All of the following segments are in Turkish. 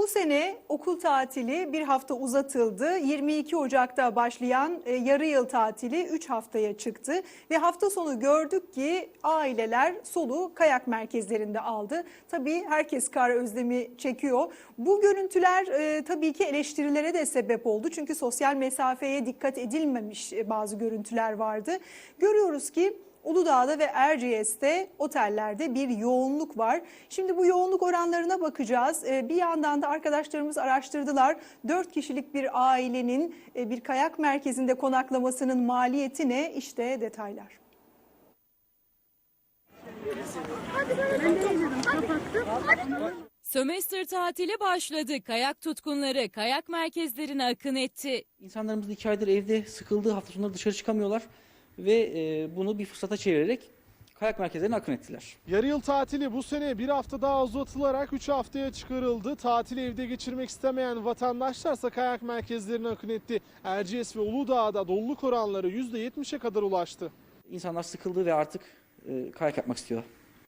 Bu sene okul tatili bir hafta uzatıldı. 22 Ocak'ta başlayan e, yarı yıl tatili 3 haftaya çıktı. Ve hafta sonu gördük ki aileler soluğu kayak merkezlerinde aldı. Tabii herkes kar özlemi çekiyor. Bu görüntüler e, tabii ki eleştirilere de sebep oldu. Çünkü sosyal mesafeye dikkat edilmemiş e, bazı görüntüler vardı. Görüyoruz ki Uludağ'da ve Erciyes'te otellerde bir yoğunluk var. Şimdi bu yoğunluk oranlarına bakacağız. Ee, Bir yandan da arkadaşlarımız araştırdılar. 4 kişilik bir ailenin e, bir kayak merkezinde konaklamasının maliyeti ne? İşte detaylar. Sömestr tatili başladı. Kayak tutkunları kayak merkezlerine akın etti. İnsanlarımız iki aydır evde sıkıldığı hafta sonları dışarı çıkamıyorlar ve e, bunu bir fırsata çevirerek kayak merkezlerine akın ettiler. Yarı yıl tatili bu sene bir hafta daha uzatılarak 3 haftaya çıkarıldı. Tatili evde geçirmek istemeyen vatandaşlarsa kayak merkezlerine akın etti. Erciyes ve Uludağ'da doluluk oranları %70'e kadar ulaştı. İnsanlar sıkıldı ve artık e, kayak yapmak istiyor.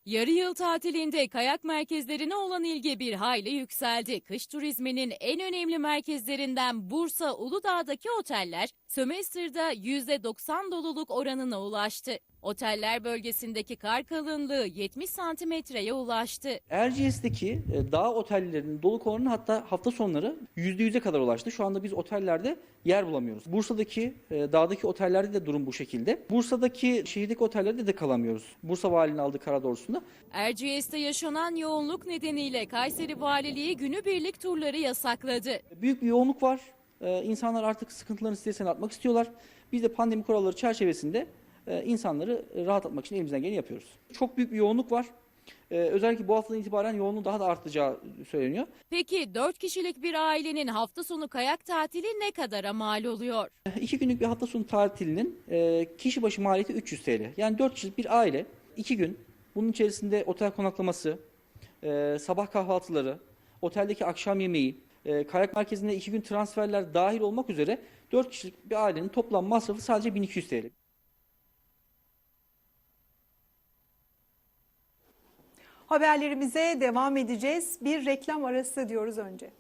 Yarı yıl tatilinde kayak merkezlerine olan ilgi bir hayli yükseldi. Kış turizminin en önemli merkezlerinden Bursa Uludağ'daki oteller sömestrda %90 doluluk oranına ulaştı. Oteller bölgesindeki kar kalınlığı 70 santimetreye ulaştı. Erciyes'teki e, dağ otellerinin doluluk oranı hatta hafta sonları %100'e kadar ulaştı. Şu anda biz otellerde yer bulamıyoruz. Bursa'daki, e, dağdaki otellerde de durum bu şekilde. Bursa'daki şehirdeki otellerde de kalamıyoruz. Bursa valinin aldığı karar doğrusunda. Erciyes'te yaşanan yoğunluk nedeniyle Kayseri Valiliği günübirlik turları yasakladı. Büyük bir yoğunluk var. E, İnsanlar artık sıkıntılarını stresini atmak istiyorlar. Biz de pandemi kuralları çerçevesinde e, insanları rahatlatmak için elimizden geleni yapıyoruz. Çok büyük bir yoğunluk var. E, Özellikle bu haftadan itibaren yoğunluğun daha da artacağı söyleniyor. Peki 4 kişilik bir ailenin hafta sonu kayak tatili ne kadara mal oluyor? İki günlük bir hafta sonu tatilinin e, kişi başı maliyeti 300 TL. Yani 4 kişilik bir aile iki gün bunun içerisinde otel konaklaması, e, sabah kahvaltıları, oteldeki akşam yemeği, e, kayak merkezinde iki gün transferler dahil olmak üzere 4 kişilik bir ailenin toplam masrafı sadece 1200 TL. Haberlerimize devam edeceğiz. Bir reklam arası diyoruz önce.